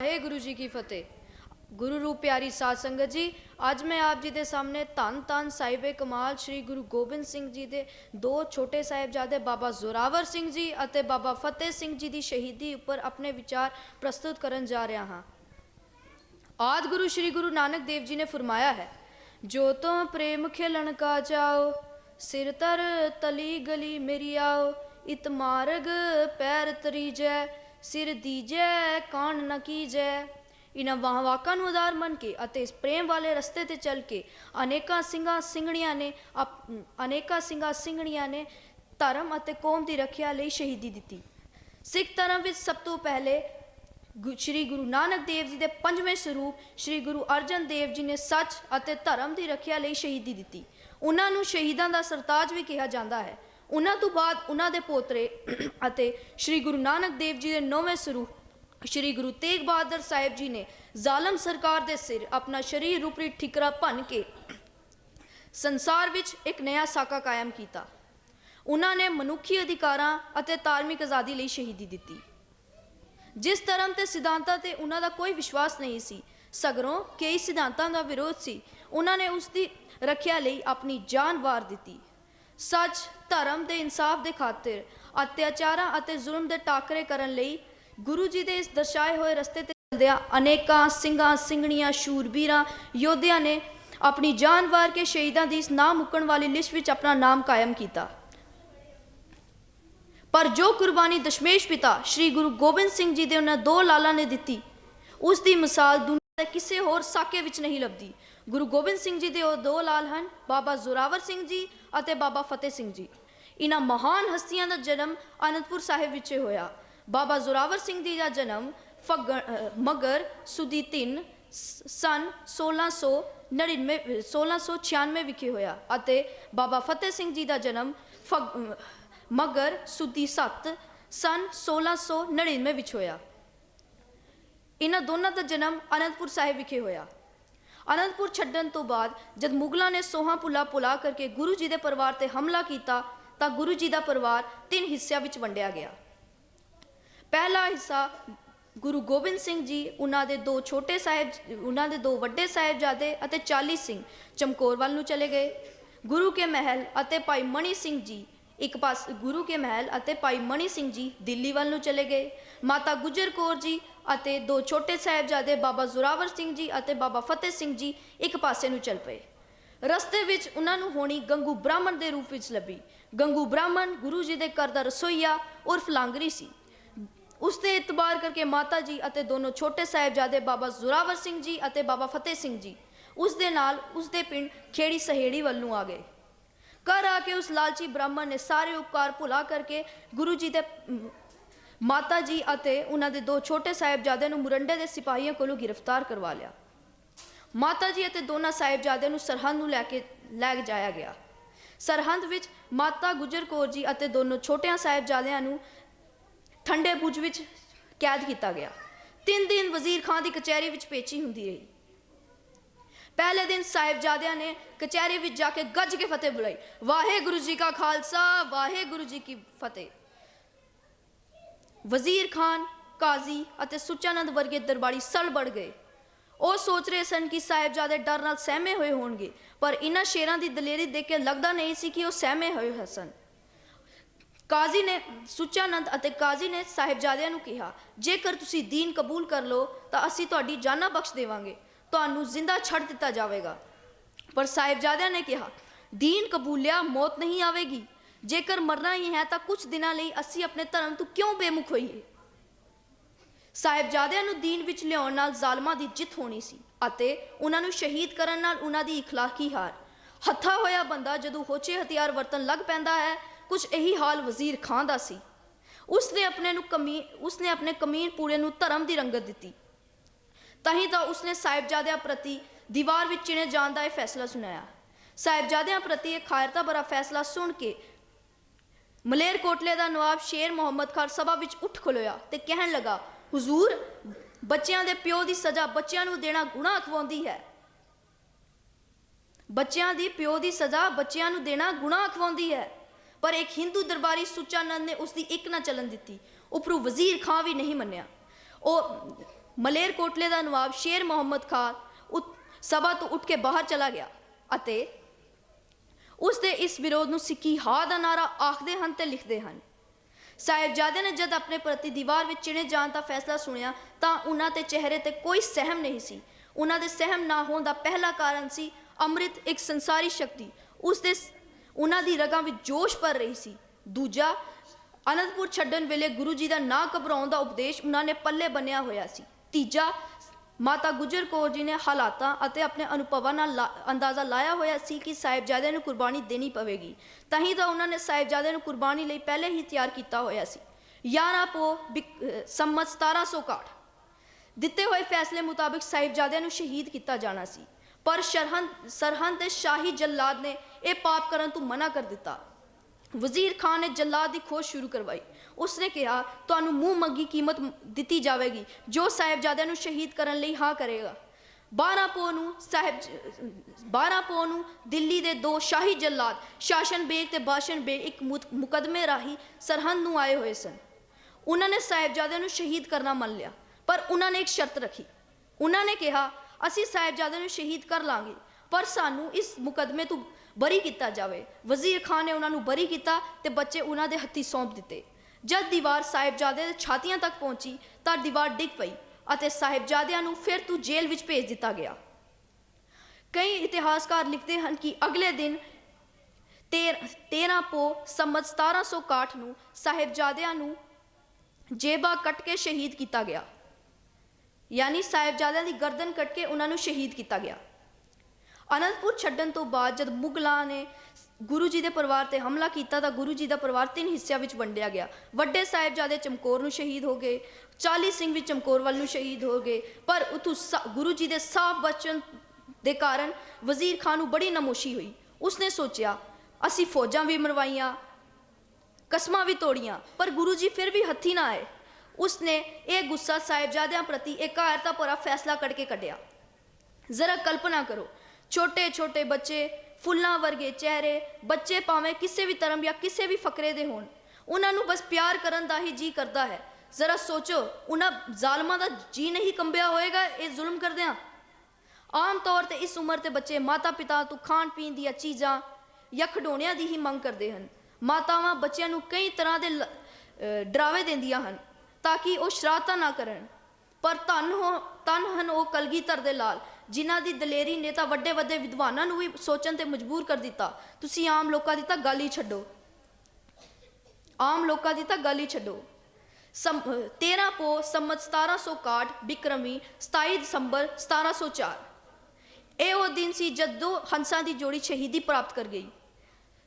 ਵਾਹਿਗੁਰੂ ਜੀ ਕੀ ਫਤਿਹ। ਗੁਰੂ ਰੂਪ ਪਿਆਰੀ ਸਾਧ ਸੰਗਤ ਜੀ, ਅੱਜ ਮੈਂ ਆਪ ਜੀ ਦੇ ਸਾਹਮਣੇ ਧੰਨ ਧੰਨ ਸਾਹਿਬੇ ਕਮਾਲ ਸ੍ਰੀ ਗੁਰੂ ਗੋਬਿੰਦ ਸਿੰਘ ਜੀ ਦੇ ਦੋ ਛੋਟੇ ਸਾਹਿਬਜ਼ਾਦੇ ਬਾਬਾ ਜ਼ੋਰਾਵਰ ਸਿੰਘ ਜੀ ਅਤੇ ਬਾਬਾ ਫਤਿਹ ਸਿੰਘ ਜੀ ਦੀ ਸ਼ਹੀਦੀ ਉੱਪਰ ਆਪਣੇ ਵਿਚਾਰ ਪ੍ਰਸਤੁਤ ਕਰਨ ਜਾ ਰਿਹਾ ਹਾਂ। ਆਦ ਗੁਰੂ ਸ੍ਰੀ ਗੁਰੂ ਨਾਨਕ ਦੇਵ ਜੀ ਨੇ ਫਰਮਾਇਆ ਹੈ, ਜੋ ਤੋਂ ਪ੍ਰੇਮ ਖੇਲਣ ਕਾ ਜਾਓ, ਸਿਰ ਤਰ ਤਲੀ ਗਲੀ ਮੇਰੀ ਆਓ, ਇਤ ਮਾਰਗ ਪੈਰ ਤਰੀਜੈ ਸਿਰ ਦੀਜੈ, ਕਾਣ ਨ ਕੀਜੈ। ਇਨਾਂ ਵਾਹ ਵਾਕਾਂ ਨੂੰ ਆਧਾਰ ਮੰਨ ਕੇ ਅਤੇ ਇਸ ਪ੍ਰੇਮ ਵਾਲੇ ਰਸਤੇ ਤੇ ਚੱਲ ਕੇ ਅਨੇਕਾਂ ਸਿੰਘਾਂ ਸਿੰਘਣੀਆਂ ਨੇ ਅਨੇਕਾਂ ਸਿੰਘਾਂ ਸਿੰਘਣੀਆਂ ਨੇ ਧਰਮ ਅਤੇ ਕੌਮ ਦੀ ਰੱਖਿਆ ਲਈ ਸ਼ਹੀਦੀ ਦਿੱਤੀ। ਸਿੱਖ ਧਰਮ ਵਿੱਚ ਸਭ ਤੋਂ ਪਹਿਲੇ ਗੁ- ਸ਼੍ਰੀ ਗੁਰੂ ਨਾਨਕ ਦੇਵ ਜੀ ਦੇ ਪੰਜਵੇਂ ਸਰੂਪ ਸ਼੍ਰੀ ਗੁਰੂ ਅਰਜਨ ਦੇਵ ਜੀ ਨੇ ਸੱਚ ਅਤੇ ਧਰਮ ਦੀ ਰੱਖਿਆ ਲਈ ਸ਼ਹੀਦੀ ਦਿੱਤੀ। ਉਹਨਾਂ ਨੂੰ ਸ਼ਹੀਦਾਂ ਦਾ ਸਰਤਾਜ ਵੀ ਕਿਹਾ ਜਾਂਦਾ ਹੈ। ਉਹਨਾਂ ਤੋਂ ਬਾਅਦ ਉਹਨਾਂ ਦੇ ਪੋਤਰੇ ਅਤੇ ਸ਼੍ਰੀ ਗੁਰੂ ਨਾਨਕ ਦੇਵ ਜੀ ਦੇ ਨੌਵੇਂ ਸਰੂਪ ਸ਼੍ਰੀ ਗੁਰੂ ਤੇਗ ਬਹਾਦਰ ਸਾਹਿਬ ਜੀ ਨੇ ਜ਼ਾਲਮ ਸਰਕਾਰ ਦੇ ਸਿਰ ਆਪਣਾ ਸ਼ਰੀਰ ਉਪਰੀ ਠਿਕਰਾ ਭੰਨ ਕੇ ਸੰਸਾਰ ਵਿੱਚ ਇੱਕ ਨਇਆ ਸਾਕਾ ਕਾਇਮ ਕੀਤਾ। ਉਹਨਾਂ ਨੇ ਮਨੁੱਖੀ ਅਧਿਕਾਰਾਂ ਅਤੇ ਧਾਰਮਿਕ ਆਜ਼ਾਦੀ ਲਈ ਸ਼ਹੀਦੀ ਦਿੱਤੀ। ਜਿਸ ਧਰਮ ਤੇ ਸਿਧਾਂਤਾਂ ਤੇ ਉਹਨਾਂ ਦਾ ਕੋਈ ਵਿਸ਼ਵਾਸ ਨਹੀਂ ਸੀ, ਸਗਰੋਂ ਕਈ ਸਿਧਾਂਤਾਂ ਦਾ ਵਿਰੋਧ ਸੀ, ਉਹਨਾਂ ਨੇ ਉਸ ਦੀ ਰੱਖਿਆ ਲਈ ਆਪਣੀ ਜਾਨ ਵਾਰ ਦਿੱਤੀ। ਸੱਚ, ਧਰਮ ਦੇ ਇਨਸਾਫ ਦੇ ਖਾਤਰ, ਅਤਿਆਚਾਰਾਂ ਅਤੇ ਜ਼ੁਲਮ ਦੇ ਟਾਕਰੇ ਕਰਨ ਲਈ ਗੁਰੂ ਜੀ ਦੇ ਇਸ ਦਰਸਾਏ ਹੋਏ ਰਸਤੇ ਤੇ ਚੱਲਦਿਆਂ ਅਨੇਕਾਂ ਸਿੰਘਾਂ, ਸਿੰਘਣੀਆਂ, ਸ਼ੂਰਬੀਰਾਂ, ਯੋਧਿਆਂ ਨੇ ਆਪਣੀ ਜਾਨ ਵਾਰ ਕੇ ਸ਼ਹੀਦਾਂ ਦੀ ਇਸ ਨਾ ਮੁੱਕਣ ਵਾਲੀ ਲਿਸਟ ਵਿੱਚ ਆਪਣਾ ਨਾਮ ਕਾਇਮ ਕੀਤਾ। ਪਰ ਜੋ ਕੁਰਬਾਨੀ ਦਸ਼ਮੇਸ਼ ਪਿਤਾ ਸ੍ਰੀ ਗੁਰੂ ਗੋਬਿੰਦ ਸਿੰਘ ਜੀ ਦੇ ਉਹਨਾਂ ਦੋ ਲਾਲਾਂ ਨੇ ਦਿੱਤੀ, ਉਸ ਦੀ ਮਿਸਾਲ ਦੁਨੀਆ ਕਿਸੇ ਹੋਰ ਸਾਕੇ ਵਿੱਚ ਨਹੀਂ ਲੱਭਦੀ। ਗੁਰੂ ਗੋਬਿੰਦ ਸਿੰਘ ਜੀ ਦੇ ਉਹ ਦੋ ਲਾਲ ਹਨ, ਬਾਬਾ ਜ਼ੋਰਾਵਰ ਸਿੰਘ ਜੀ ਅਤੇ ਬਾਬਾ ਫਤਿਹ ਸਿੰਘ ਜੀ। ਇਹਨਾਂ ਮਹਾਨ ਹਸਤੀਆਂ ਦਾ ਜਨਮ ਅਨੰਦਪੁਰ ਸਾਹਿਬ ਵਿੱਚ ਹੋਇਆ। ਬਾਬਾ ਜ਼ੋਰਾਵਰ ਸਿੰਘ ਜੀ ਦਾ ਜਨਮ ਫੱਗਣ ਮਗਰ ਸੁਦੀ 3 ਸਨ 1699 1696 ਵਿਖੇ ਹੋਇਆ ਅਤੇ ਬਾਬਾ ਫਤਿਹ ਸਿੰਘ ਜੀ ਦਾ ਜਨਮ ਫਗ- ਮਗਰ ਸੁਦੀ 7 ਸਨ 1699 ਵਿੱਚ ਹੋਇਆ। ਇਹਨਾਂ ਦੋਨਾਂ ਦਾ ਜਨਮ ਅਨੰਦਪੁਰ ਸਾਹਿਬ ਵਿਖੇ ਹੋਇਆ। ਅਨੰਦਪੁਰ ਛੱਡਣ ਤੋਂ ਬਾਅਦ ਜਦ ਮੁਗਲਾਂ ਨੇ ਸੋਹਾ ਪੁਲਾ ਪੁਲਾ ਕਰਕੇ ਗੁਰੂ ਜੀ ਦੇ ਪਰਿਵਾਰ ਤੇ ਹਮਲਾ ਕੀਤਾ, ਤਾਂ ਗੁਰੂ ਜੀ ਦਾ ਪਰਿਵਾਰ ਤਿੰਨ ਹਿੱਸਿਆਂ ਵਿੱਚ ਵੰਡਿਆ ਗਿਆ। ਪਹਿਲਾ ਹਿੱਸਾ ਗੁਰੂ ਗੋਬਿੰਦ ਸਿੰਘ ਜੀ, ਉਹਨਾਂ ਦੇ ਦੋ ਛੋਟੇ ਸਾਹਿਬ, ਉਹਨਾਂ ਦੇ ਦੋ ਵੱਡੇ ਸਾਹਿਬਜ਼ਾਦੇ ਅਤੇ 40 ਸਿੰਘ ਚਮਕੌਰ ਵੱਲ ਨੂੰ ਚਲੇ ਗਏ। ਗੁਰੂ ਕੇ ਮਹਿਲ ਅਤੇ ਭਾਈ ਮਣੀ ਸਿੰਘ ਜੀ ਇੱਕ ਪਾਸੇ ਗੁਰੂ ਕੇ ਮਹਿਲ ਅਤੇ ਭਾਈ ਮਣੀ ਸਿੰਘ ਜੀ ਦਿੱਲੀ ਵੱਲ ਨੂੰ ਚਲੇ ਗਏ। ਮਾਤਾ ਗੁਜਰ ਕੌਰ ਜੀ ਅਤੇ ਦੋ ਛੋਟੇ ਸਾਹਿਬਜ਼ਾਦੇ ਬਾਬਾ ਜ਼ੋਰਾਵਰ ਸਿੰਘ ਜੀ ਅਤੇ ਬਾਬਾ ਫਤਿਹ ਸਿੰਘ ਜੀ ਇੱਕ ਪਾਸੇ ਨੂੰ ਚੱਲ ਪਏ। ਰਸਤੇ ਵਿੱਚ ਉਹਨਾਂ ਨੂੰ ਹੋਣੀ ਗੰਗੂ ਬ੍ਰਾਹਮਣ ਦੇ ਰੂਪ ਵਿੱਚ ਲੱਭੀ। ਗੰਗੂ ਬ੍ਰਾਹਮਣ ਗੁਰੂ ਜੀ ਦੇ ਘਰ ਦਾ ਰਸੋਈਆ ਉਰਫ ਲਾਂਗਰੀ ਸੀ। ਉਸ ਤੇ ਇਤਬਾਰ ਕਰਕੇ ਮਾਤਾ ਜੀ ਅਤੇ ਦੋਨੋਂ ਛੋਟੇ ਸਾਹਿਬਜ਼ਾਦੇ ਬਾਬਾ ਜ਼ੋਰਾਵਰ ਸਿੰਘ ਜੀ ਅਤੇ ਬਾਬਾ ਫਤਿਹ ਸਿੰਘ ਜੀ ਉਸ ਦੇ ਨਾਲ ਉਸ ਦੇ ਪਿੰਡ ਖੇੜੀ ਸਹੇੜੀ ਵੱਲ ਨੂੰ ਆ ਗਏ। ਘਰ ਆ ਕੇ ਉਸ ਲਾਲਚੀ ਬ੍ਰਾਹਮਣ ਨੇ ਸਾਰੇ ਉਪਕਾਰ ਭੁਲਾ ਕਰਕੇ ਗੁਰੂ ਜੀ ਦੇ ਮਾਤਾ ਜੀ ਅਤੇ ਉਹਨਾਂ ਦੇ ਦੋ ਛੋਟੇ ਸਾਹਿਬਜ਼ਾਦਿਆਂ ਨੂੰ ਮੁਰੰਡੇ ਦੇ ਸਿਪਾਹੀਆਂ ਕੋਲੋਂ ਗ੍ਰਿਫਤਾਰ ਕਰਵਾ ਲਿਆ। ਮਾਤਾ ਜੀ ਅਤੇ ਦੋਨਾਂ ਸਾਹਿਬਜ਼ਾਦਿਆਂ ਨੂੰ ਸਰਹੰਦ ਨੂੰ ਲੈ ਕੇ, ਲੈ ਜਾਇਆ ਗਿਆ। ਸਰਹੰਦ ਵਿੱਚ ਮਾਤਾ ਗੁਜਰ ਕੌਰ ਜੀ ਅਤੇ ਦੋਨੋਂ ਛੋਟਿਆਂ ਸਾਹਿਬਜ਼ਾਦਿਆਂ ਨੂੰ ਠੰਡੇ ਬੁੱਝ ਵਿੱਚ ਕੈਦ ਕੀਤਾ ਗਿਆ। ਤਿੰਨ ਦਿਨ ਵਜ਼ੀਰ ਖਾਨ ਦੀ ਕਚਹਿਰੀ ਵਿੱਚ ਪੇਚੀ ਹੁੰਦੀ ਰਹੀ। ਪਹਿਲੇ ਦਿਨ ਸਾਹਿਬਜ਼ਾਦਿਆਂ ਨੇ ਕਚਹਿਰੀ ਵਿੱਚ ਜਾ ਕੇ ਗੱਜ ਕੇ ਫਤਿਹ ਬੁਲਾਈ। ਵਾਹਿਗੁਰੂ ਜੀ ਕਾ ਖਾਲਸਾ, ਵਾਹਿਗੁਰੂ ਜੀ ਕੀ ਫਤਿਹ। ਵਜ਼ੀਰ ਖਾਨ, ਕਾਜ਼ੀ ਅਤੇ ਸੁਚਾਨੰਦ ਵਰਗੇ ਦਰਬਾਰੀ ਸੜ ਗਏ। ਉਹ ਸੋਚ ਰਹੇ ਸਨ ਕਿ ਸਾਹਿਬਜ਼ਾਦੇ ਡਰ ਨਾਲ ਸਹਿਮੇ ਹੋਏ ਹੋਣਗੇ, ਪਰ ਇਹਨਾਂ ਸ਼ੇਰਾਂ ਦੀ ਦਲੇਰੀ ਦੇਖ ਕੇ ਲੱਗਦਾ ਨਹੀਂ ਸੀ ਕਿ ਉਹ ਸਹਿਮੇ ਹੋਏ ਹੋਏ ਸਨ। ਕਾਜ਼ੀ ਨੇ ਸੁਚਾਨੰਦ ਅਤੇ ਕਾਜ਼ੀ ਨੇ ਸਾਹਿਬਜ਼ਾਦਿਆਂ ਨੂੰ ਕਿਹਾ, ਜੇਕਰ ਤੁਸੀਂ ਦੀਨ ਕਬੂਲ ਕਰ ਲਓ, ਤਾਂ ਅਸੀਂ ਤੁਹਾਡੀ ਜਾਨਾਂ ਬਖਸ਼ ਦੇਵਾਂਗੇ। ਤੁਹਾਨੂੰ ਜ਼ਿੰਦਾ ਛੱਡ ਦਿੱਤਾ ਜਾਵੇਗਾ ਪਰ ਸਾਹਿਬਜ਼ਾਦਿਆਂ ਨੇ ਕਿਹਾ ਦੀਨ ਕਬੂਲਿਆ ਮੌਤ ਨਹੀਂ ਆਵੇਗੀ ਜੇਕਰ ਮਰਨਾ ਹੀ ਹੈ ਤਾਂ ਕੁਝ ਦਿਨਾਂ ਲਈ ਅਸੀਂ ਆਪਣੇ ਧਰਮ ਤੋਂ ਕਿਉਂ ਬੇਮੁਖ ਹੋਈਏ ਸਾਹਿਬਜ਼ਾਦਿਆਂ ਨੂੰ ਦੀਨ ਵਿੱਚ ਲਿਆਉਣ ਨਾਲ ਜ਼ਾਲਮਾਂ ਦੀ ਜਿੱਤ ਹੋਣੀ ਸੀ ਅਤੇ ਉਹਨਾਂ ਨੂੰ ਸ਼ਹੀਦ ਕਰਨ ਨਾਲ ਉਹਨਾਂ ਦੀ اخلاقی ਹਾਰ ਹੱਥਾ ਹੋਇਆ ਬੰਦਾ ਜਦੋਂ ਹੋਚੇ ਹਥਿਆਰ ਵਰਤਣ ਲੱਗ ਪੈਂਦਾ ਹੈ ਕੁਝ ਇਹੀ ਹਾਲ ਵਜ਼ੀਰ ਖਾਨ ਦਾ ਸੀ ਉਸਨੇ ਆਪਣੇ ਨੂੰ ਕਮੀ ਉਸਨੇ ਆਪਣੇ ਕਮੀਨ ਪੂਰੇ ਨੂੰ ਧਰਮ ਦੀ ਰੰਗਤ ਦਿੱਤੀ ਤਾਂ ਹੀ ਤਾਂ ਉਸਨੇ ਸਾਹਿਬਜ਼ਾਦਿਆਂ ਪ੍ਰਤੀ ਦੀਵਾਰ ਵਿੱਚ ਚਿਣੇ ਜਾਣ ਦਾ ਇਹ ਫੈਸਲਾ ਸੁਣਾਇਆ। ਸਾਹਿਬਜ਼ਾਦਿਆਂ ਪ੍ਰਤੀ ਇਹ ਖਾਇਰਤਾ ਭਰਾ ਫੈਸਲਾ ਸੁਣ ਕੇ ਮਲੇਰ ਕੋਟਲੇ ਦਾ ਨਵਾਬ ਸ਼ੇਰ ਮੁਹੰਮਦ ਖਾਨ ਸਭਾ ਵਿੱਚ ਉੱਠ ਖਲੋਇਆ ਤੇ ਕਹਿਣ ਲੱਗਾ, ਹਜ਼ੂਰ, ਬੱਚਿਆਂ ਦੇ ਪਿਓ ਦੀ ਸਜ਼ਾ ਬੱਚਿਆਂ ਨੂੰ ਦੇਣਾ ਗੁਨਾਹ ਅਖਵਾਉਂਦੀ ਹੈ। ਬੱਚਿਆਂ ਦੀ ਪਿਓ ਦੀ ਸਜ਼ਾ ਬੱਚਿਆਂ ਨੂੰ ਦੇਣਾ ਗੁਨਾਹ ਅਖਵਾਉਂਦੀ ਹੈ। ਪਰ ਇੱਕ ਹਿੰਦੂ ਦਰਬਾਰੀ ਸੁਚਾਨੰਦ ਨੇ ਉਸ ਦੀ ਇੱਕ ਨਾ ਚੱਲਣ ਦਿੱਤੀ। ਉਪਰੋਂ ਵਜ਼ੀਰ ਖਾਂ ਵੀ ਨਹੀਂ ਮੰਨਿਆ। ਉਹ ਮਲੇਰਕੋਟਲੇ ਦਾ ਨਵਾਬ ਸ਼ੇਰ ਮੁਹੰਮਦ ਖਾਨ ਉਤ- ਸਭਾ ਤੋਂ ਉੱਠ ਕੇ ਬਾਹਰ ਚਲਾ ਗਿਆ ਅਤੇ ਉਸ ਦੇ ਇਸ ਵਿਰੋਧ ਨੂੰ ਸਿੱਖੀ ਹਾ ਦਾ ਨਾਰਾ ਆਖਦੇ ਹਨ ਤੇ ਲਿਖਦੇ ਹਨ। ਸਾਹਿਬਜ਼ਾਦੇ ਨੇ ਜਦ ਆਪਣੇ ਪ੍ਰਤੀ ਦੀਵਾਰ ਵਿੱਚ ਚਿਣੇ ਜਾਣ ਦਾ ਫੈਸਲਾ ਸੁਣਿਆ ਤਾਂ ਉਹਨਾਂ ਦੇ ਚਿਹਰੇ ਤੇ ਕੋਈ ਸਹਿਮ ਨਹੀਂ ਸੀ। ਉਹਨਾਂ ਦੇ ਸਹਿਮ ਨਾ ਹੋਣ ਦਾ ਪਹਿਲਾ ਕਾਰਨ ਸੀ ਅੰਮ੍ਰਿਤ ਇੱਕ ਸੰਸਾਰੀ ਸ਼ਕਤੀ। ਉਸ ਦੇ ਉਹਨਾਂ ਦੀ ਰਗਾਂ ਵਿੱਚ ਜੋਸ਼ ਭਰ ਰਹੀ ਸੀ। ਦੂਜਾ, ਅਨੰਦਪੁਰ ਛੱਡਣ ਵੇਲੇ ਗੁਰੂ ਜੀ ਦਾ ਨਾ ਘਬਰਾਉਣ ਦਾ ਉਪਦੇਸ਼ ਉਹਨਾਂ ਨੇ ਪੱਲੇ ਬੰਨਿਆ ਹੋਇਆ ਸੀ। ਤੀਜਾ, ਮਾਤਾ ਗੁਜਰ ਕੌਰ ਜੀ ਨੇ ਹਾਲਾਤਾਂ ਅਤੇ ਆਪਣੇ ਅਨੁਭਵਾਂ ਨਾਲ ਲਾ- ਅੰਦਾਜ਼ਾ ਲਾਇਆ ਹੋਇਆ ਸੀ ਕਿ ਸਾਹਿਬਜ਼ਾਦਿਆਂ ਨੂੰ ਕੁਰਬਾਨੀ ਦੇਣੀ ਪਵੇਗੀ। ਤਾਂ ਹੀ ਤਾਂ ਉਹਨਾਂ ਨੇ ਸਾਹਿਬਜ਼ਾਦਿਆਂ ਨੂੰ ਕੁਰਬਾਨੀ ਲਈ ਪਹਿਲੇ ਹੀ ਤਿਆਰ ਕੀਤਾ ਹੋਇਆ ਸੀ। 11 ਪੋ, ਬਿਕ- ਅਹ, ਸੰਮਤ 1761 ਦਿੱਤੇ ਹੋਏ ਫੈਸਲੇ ਮੁਤਾਬਕ ਸਾਹਿਬਜ਼ਾਦਿਆਂ ਨੂੰ ਸ਼ਹੀਦ ਕੀਤਾ ਜਾਣਾ ਸੀ। ਪਰ ਸਰਹੰਦ ਸਰਹੰਦ ਦੇ ਸ਼ਾਹੀ ਜੱਲਾਦ ਨੇ ਇਹ ਪਾਪ ਕਰਨ ਤੋਂ ਮਨਾ ਕਰ ਦਿੱਤਾ। ਵਜ਼ੀਰ ਖਾਨ ਨੇ ਜੱਲਾਦ ਦੀ ਖੋਜ ਸ਼ੁਰੂ ਕਰਵਾਈ। ਉਸਨੇ ਕਿਹਾ, ਤੁਹਾਨੂੰ ਮੂੰਹ ਮੰਗੀ ਕੀਮਤ ਦਿੱਤੀ ਜਾਵੇਗੀ, ਜੋ ਸਾਹਿਬਜ਼ਾਦਿਆਂ ਨੂੰ ਸ਼ਹੀਦ ਕਰਨ ਲਈ ਹਾਂ ਕਰੇਗਾ। 12 ਪੋ ਨੂੰ ਸਾਹਿਬ 12 ਪੋ ਨੂੰ ਦਿੱਲੀ ਦੇ ਦੋ ਸ਼ਾਹੀ ਜੱਲਾਦ, ਸ਼ਾਸਨ ਬੇਗ ਤੇ ਬਾਸ਼ਨ ਬੇਗ ਇੱਕ ਮੁਤ- ਮੁਕੱਦਮੇ ਰਾਹੀਂ ਸਰਹੰਦ ਨੂੰ ਆਏ ਹੋਏ ਸਨ। ਉਹਨਾਂ ਨੇ ਸਾਹਿਬਜ਼ਾਦਿਆਂ ਨੂੰ ਸ਼ਹੀਦ ਕਰਨਾ ਮੰਨ ਲਿਆ, ਪਰ ਉਹਨਾਂ ਨੇ ਇੱਕ ਸ਼ਰਤ ਰੱਖੀ। ਉਹਨਾਂ ਨੇ ਕਿਹਾ, ਅਸੀਂ ਸਾਹਿਬਜ਼ਾਦਿਆਂ ਨੂੰ ਸ਼ਹੀਦ ਕਰ ਲਾਂਗੇ, ਪਰ ਸਾਨੂੰ ਇਸ ਮੁਕੱਦਮੇ ਤੋਂ ਬਰੀ ਕੀਤਾ ਜਾਵੇ। ਵਜ਼ੀਰ ਖਾਨ ਨੇ ਉਹਨਾਂ ਨੂੰ ਬਰੀ ਕੀਤਾ ਤੇ ਬੱਚੇ ਉਹਨਾਂ ਦੇ ਹੱਥੀ ਸੌਂਪ ਦਿੱਤੇ। ਜਦ ਦੀਵਾਰ ਸਾਹਿਬਜ਼ਾਦੇ ਦੇ ਛਾਤੀਆਂ ਤੱਕ ਪਹੁੰਚੀ ਤਾਂ ਦੀਵਾਰ ਡਿੱਗ ਪਈ ਅਤੇ ਸਾਹਿਬਜ਼ਾਦਿਆਂ ਨੂੰ ਫਿਰ ਤੋਂ ਜੇਲ੍ਹ ਵਿੱਚ ਭੇਜ ਦਿੱਤਾ ਗਿਆ। ਕਈ ਇਤਿਹਾਸਕਾਰ ਲਿਖਦੇ ਹਨ ਕਿ ਅਗਲੇ ਦਿਨ 13 ਪੋ ਸੰਮਤ 1761 ਨੂੰ ਸਾਹਿਬਜ਼ਾਦਿਆਂ ਨੂੰ ਜੇਬਾ ਕੱਟ ਕੇ ਸ਼ਹੀਦ ਕੀਤਾ ਗਿਆ। ਯਾਨੀ ਸਾਹਿਬਜ਼ਾਦਿਆਂ ਦੀ ਗਰਦਨ ਕੱਟ ਕੇ ਉਹਨਾਂ ਨੂੰ ਸ਼ਹੀਦ ਕੀਤਾ ਗਿਆ। ਅਨੰਦਪੁਰ ਛੱਡਣ ਤੋਂ ਬਾਅਦ ਜਦ ਮੁਗਲਾਂ ਨੇ ਗੁਰੂ ਜੀ ਦੇ ਪਰਿਵਾਰ ਤੇ ਹਮਲਾ ਕੀਤਾ ਤਾਂ ਗੁਰੂ ਜੀ ਦਾ ਪਰਿਵਾਰ ਤਿੰਨ ਹਿੱਸਿਆਂ ਵਿੱਚ ਵੰਡਿਆ ਗਿਆ। ਵੱਡੇ ਸਾਹਿਬਜ਼ਾਦੇ ਚਮਕੌਰ ਨੂੰ ਸ਼ਹੀਦ ਹੋ ਗਏ 40 ਸਿੰਘ ਵੀ ਚਮਕੌਰ ਵੱਲ ਨੂੰ ਸ਼ਹੀਦ ਹੋ ਗਏ, ਪਰ ਉਥੋਂ ਗੁਰੂ ਜੀ ਦੇ ਸਾਫ਼ ਬਚਨ ਦੇ ਕਾਰਨ ਵਜ਼ੀਰ ਖਾਨ ਨੂੰ ਬੜੀ ਨਮੋਸ਼ੀ ਹੋਈ। ਉਸਨੇ ਸੋਚਿਆ, ਅਸੀਂ ਫੌਜਾਂ ਵੀ ਮਰਵਾਈਆਂ, ਕਸਮਾਂ ਵੀ ਤੋੜੀਆਂ, ਪਰ ਗੁਰੂ ਜੀ ਫਿਰ ਵੀ ਹੱਥੀ ਨਾ ਆਏ। ਉਸਨੇ ਇਹ ਗੁੱਸਾ ਸਾਹਿਬਜ਼ਾਦਿਆਂ ਪ੍ਰਤੀ ਇੱਕ ਕਾਇਰਤਾ ਭਰਾ ਫੈਸਲਾ ਕਰਕੇ ਕੱਢਿਆ। ਜ਼ਰਾ ਕਲਪਨਾ ਕਰੋ ਛੋਟੇ ਛੋਟੇ ਬੱਚੇ, ਫੁੱਲਾਂ ਵਰਗੇ ਚਿਹਰੇ, ਬੱਚੇ ਭਾਵੇਂ ਕਿਸੇ ਵੀ ਧਰਮ ਜਾਂ ਕਿਸੇ ਵੀ ਫਕਰੇ ਦੇ ਹੋਣ, ਉਹਨਾਂ ਨੂੰ ਬਸ ਪਿਆਰ ਕਰਨ ਦਾ ਹੀ ਜੀ ਕਰਦਾ ਹੈ। ਜ਼ਰਾ ਸੋਚੋ, ਉਹਨਾਂ ਜ਼ਾਲਮਾਂ ਦਾ ਜੀ ਨਹੀਂ ਕੰਬਿਆ ਹੋਏਗਾ, ਇਹ ਜ਼ੁਲਮ ਕਰਦਿਆਂ ਆਮ ਤੌਰ ਤੇ ਇਸ ਉਮਰ ਤੇ ਬੱਚੇ ਮਾਤਾ ਪਿਤਾ ਤੋਂ ਖਾਣ ਪੀਣ ਦੀਆਂ ਚੀਜ਼ਾਂ ਜਾਂ ਖਿਡੌਣਿਆਂ ਦੀ ਹੀ ਮੰਗ ਕਰਦੇ ਹਨ। ਮਾਤਾਵਾਂ ਬੱਚਿਆਂ ਨੂੰ ਕਈ ਤਰ੍ਹਾਂ ਦੇ ਡਰਾਵੇ ਦਿੰਦੀਆਂ ਹਨ ਤਾਂ ਕਿ ਉਹ ਸ਼ਰਾਰਤਾਂ ਨਾ ਕਰਨ। ਪਰ ਧੰਨ ਹੋ ਤਨ ਹਨ ਉਹ ਕਲਗੀਧਰ ਦੇ ਲਾਲ। ਜਿਨ੍ਹਾਂ ਦੀ ਦਲੇਰੀ ਨੇ ਤਾਂ ਵੱਡੇ ਵੱਡੇ ਵਿਦਵਾਨਾਂ ਨੂੰ ਵੀ ਸੋਚਣ ਤੇ ਮਜਬੂਰ ਕਰ ਦਿੱਤਾ। ਤੁਸੀਂ ਆਮ ਲੋਕਾਂ ਦੀ ਤਾਂ ਗੱਲ ਹੀ ਛੱਡੋ। ਆਮ ਲੋਕਾਂ ਦੀ ਤਾਂ ਗੱਲ ਹੀ ਛੱਡੋ। ਸਮ- ਅਹ 13 ਪੋ ਸੰਮਤ 1761 ਬਿਕਰਮੀ 27 ਦਸੰਬਰ 1704 ਇਹ ਉਹ ਦਿਨ ਸੀ ਜਦੋਂ ਹੰਸਾਂ ਦੀ ਜੋੜੀ ਸ਼ਹੀਦੀ ਪ੍ਰਾਪਤ ਕਰ ਗਈ।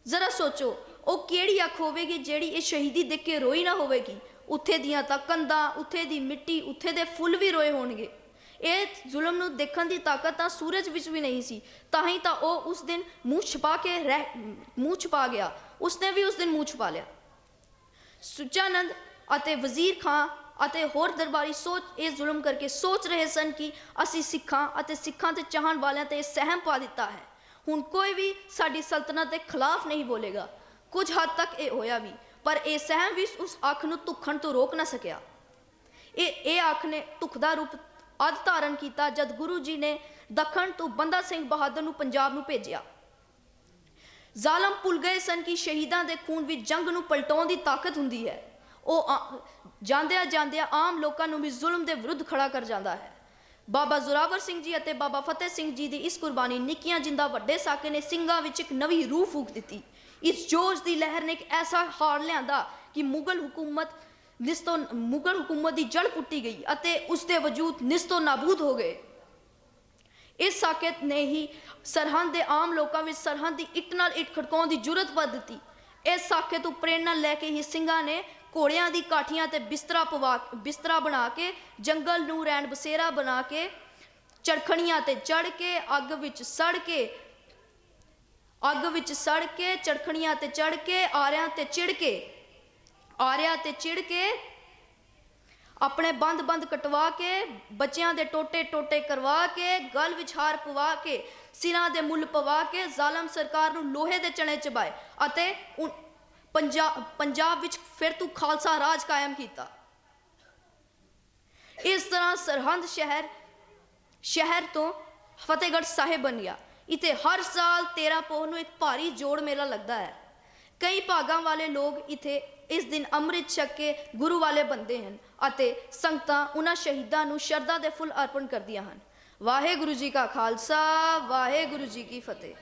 ਜ਼ਰਾ ਸੋਚੋ, ਉਹ ਕਿਹੜੀ ਅੱਖ ਹੋਵੇਗੀ ਜਿਹੜੀ ਇਹ ਸ਼ਹੀਦੀ ਦੇਖ ਕੇ ਰੋਈ ਨਾ ਹੋਵੇਗੀ? ਉੱਥੇ ਦੀਆਂ ਤਾਂ ਕੰਧਾਂ, ਉੱਥੇ ਦੀ ਮਿੱਟੀ, ਉੱਥੇ ਦੇ ਫੁੱਲ ਵੀ ਰੋਏ ਹੋਣਗੇ। ਇਹ ਜ਼ੁਲਮ ਨੂੰ ਦੇਖਣ ਦੀ ਤਾਕਤ ਤਾਂ ਸੂਰਜ ਵਿੱਚ ਵੀ ਨਹੀਂ ਸੀ, ਤਾਂ ਹੀ ਤਾਂ ਉਹ ਉਸ ਦਿਨ ਮੂੰਹ ਛੁਪਾ ਕੇ ਰਹਿ, ਮੂੰਹ ਛੁਪਾ ਗਿਆ। ਉਸਨੇ ਵੀ ਉਸ ਦਿਨ ਮੂੰਹ ਛੁਪਾ ਲਿਆ। ਸੁਚਾਨੰਦ ਅਤੇ ਵਜ਼ੀਰ ਖਾਂ ਅਤੇ ਹੋਰ ਦਰਬਾਰੀ ਸੋਚ, ਇਹ ਜ਼ੁਲਮ ਕਰਕੇ ਸੋਚ ਰਹੇ ਸਨ ਕਿ ਅਸੀਂ ਸਿੱਖਾਂ ਅਤੇ ਸਿੱਖਾਂ ਤੇ ਚਾਹਣ ਵਾਲਿਆਂ ਤੇ ਇਹ ਸਹਿਮ ਪਾ ਦਿੱਤਾ ਹੈ। ਹੁਣ ਕੋਈ ਵੀ ਸਾਡੀ ਸਲਤਨਤ ਦੇ ਖਿਲਾਫ ਨਹੀਂ ਬੋਲੇਗਾ। ਕੁਝ ਹੱਦ ਤੱਕ ਇਹ ਹੋਇਆ ਵੀ, ਪਰ ਇਹ ਸਹਿਮ ਵੀ ਉਸ ਅੱਖ ਨੂੰ ਧੁੱਖਣ ਤੋਂ ਰੋਕ ਨਾ ਸਕਿਆ। ਇਹ ਇਹ ਅੱਖ ਨੇ ਧੁੱਖਦਾ ਰੂਪ ਅਦ ਧਾਰਨ ਕੀਤਾ ਜਦ ਗੁਰੂ ਜੀ ਨੇ ਦੱਖਣ ਤੋਂ ਬੰਦਾ ਸਿੰਘ ਬਹਾਦਰ ਨੂੰ ਪੰਜਾਬ ਨੂੰ ਭੇਜਿਆ। ਜ਼ਾਲਮ ਭੁੱਲ ਗਏ ਸਨ ਕਿ ਸ਼ਹੀਦਾਂ ਦੇ ਖੂਨ ਵਿੱਚ ਜੰਗ ਨੂੰ ਪਲਟਾਉਣ ਦੀ ਤਾਕਤ ਹੁੰਦੀ ਹੈ। ਉਹ ਜਾਂਦਿਆਂ ਜਾਂਦਿਆਂ ਆਮ ਲੋਕਾਂ ਨੂੰ ਵੀ ਜ਼ੁਲਮ ਦੇ ਵਿਰੁੱਧ ਖੜਾ ਕਰ ਜਾਂਦਾ ਹੈ। ਬਾਬਾ ਜ਼ੋਰਾਵਰ ਸਿੰਘ ਜੀ ਅਤੇ ਬਾਬਾ ਫਤਿਹ ਸਿੰਘ ਜੀ ਦੀ ਇਸ ਕੁਰਬਾਨੀ ਨਿੱਕੀਆਂ ਜਿੰਦਾ ਵੱਡੇ ਸਾਕੇ ਨੇ ਸਿੰਘਾਂ ਵਿੱਚ ਇੱਕ ਨਵੀਂ ਰੂਹ ਫੂਕ ਦਿੱਤੀ। ਇਸ ਜੋਸ਼ ਦੀ ਲਹਿਰ ਨੇ ਇੱਕ ਐਸਾ ਹਾਰ ਲਿਆਂਦਾ ਕਿ ਮੁਗਲ ਹਕੂਮਤ ਨਿਸਤੋ ਮੁਗਲ ਹਕੂਮਤ ਦੀ ਜੜ ਪੁੱਟੀ ਗਈ ਅਤੇ ਉਸ ਦੇ ਵਜੂਦ ਨਿਸਤੋਂ ਨਾਬੂਦ ਹੋ ਗਏ। ਇਸ ਸਾਕਤ ਨੇ ਹੀ ਸਰਹੰਦ ਦੇ ਆਮ ਲੋਕਾਂ ਵਿੱਚ ਸਰਹੰਦ ਦੀ ਇੱਟ ਨਾਲ ਇੱਟ ਖੜਕਾਉਣ ਦੀ ਜੁਰਤ ਪਾ ਦਿੱਤੀ। ਇਸ ਸਾਕੇ ਤੋਂ ਪ੍ਰੇਰਣਾ ਲੈ ਕੇ ਹੀ ਸਿੰਘਾਂ ਨੇ ਘੋੜਿਆਂ ਦੀ ਕਾਠੀਆਂ ਤੇ ਬਿਸਤਰਾ ਪਵਾ ਬਿਸਤਰਾ ਬਣਾ ਕੇ, ਜੰਗਲ ਨੂੰ ਰੈਣ ਬਸੇਰਾ ਬਣਾ ਕੇ ਚੜਖਣੀਆਂ ਤੇ ਚੜ ਕੇ, ਅੱਗ ਵਿੱਚ ਸੜ ਕੇ, ਅੱਗ ਵਿੱਚ ਸੜ ਕੇ ਚੜਖਣੀਆਂ ਤੇ ਚੜ ਕੇ, ਆਰਿਆਂ ਤੇ ਚਿੜ ਕੇ ਆਰਿਆ ਤੇ ਚਿੜ ਕੇ ਆਪਣੇ ਬੰਦ-ਬੰਦ ਕਟਵਾ ਕੇ, ਬੱਚਿਆਂ ਦੇ ਟੋਟੇ-ਟੋਟੇ ਕਰਵਾ ਕੇ, ਗਲ ਵਿੱਚ ਪਵਾ ਕੇ, ਸਿਰਾਂ ਦੇ ਮੁੱਲ ਪਵਾ ਕੇ ਜ਼ਾਲਮ ਸਰਕਾਰ ਨੂੰ ਲੋਹੇ ਦੇ ਚਣੇ ਚਬਾਏ ਅਤੇ ਪੰਜਾਬ ਪੰਜਾਬ ਵਿੱਚ ਫਿਰ ਤੋਂ ਖਾਲਸਾ ਰਾਜ ਕਾਇਮ ਕੀਤਾ। ਇਸ ਤਰ੍ਹਾਂ ਸਰਹੰਦ ਸ਼ਹਿਰ ਸ਼ਹਿਰ ਤੋਂ ਫਤਿਹਗੜ੍ਹ ਸਾਹਿਬ ਬਣ ਗਿਆ ਇੱਥੇ ਹਰ ਸਾਲ 13 ਪੋਹ ਨੂੰ ਇੱਕ ਭਾਰੀ ਜੋੜ ਮੇਲਾ ਲੱਗਦਾ ਹੈ। ਕਈ ਭਾਗਾਂ ਵਾਲੇ ਲੋਕ ਇੱਥੇ ਇਸ ਦਿਨ ਅੰਮ੍ਰਿਤ ਛਕ ਕੇ ਗੁਰੂ ਵਾਲੇ ਬੰਦੇ ਹਨ ਅਤੇ ਸੰਗਤਾਂ ਉਹਨਾਂ ਸ਼ਹੀਦਾਂ ਨੂੰ ਸ਼ਰਧਾ ਦੇ ਫੁੱਲ ਅਰਪਣ ਕਰਦੀਆਂ ਹਨ। ਵਾਹਿਗੁਰੂ ਜੀ ਕਾ ਖਾਲਸਾ, ਵਾਹਿਗੁਰੂ ਜੀ ਕੀ ਫਤਿਹ।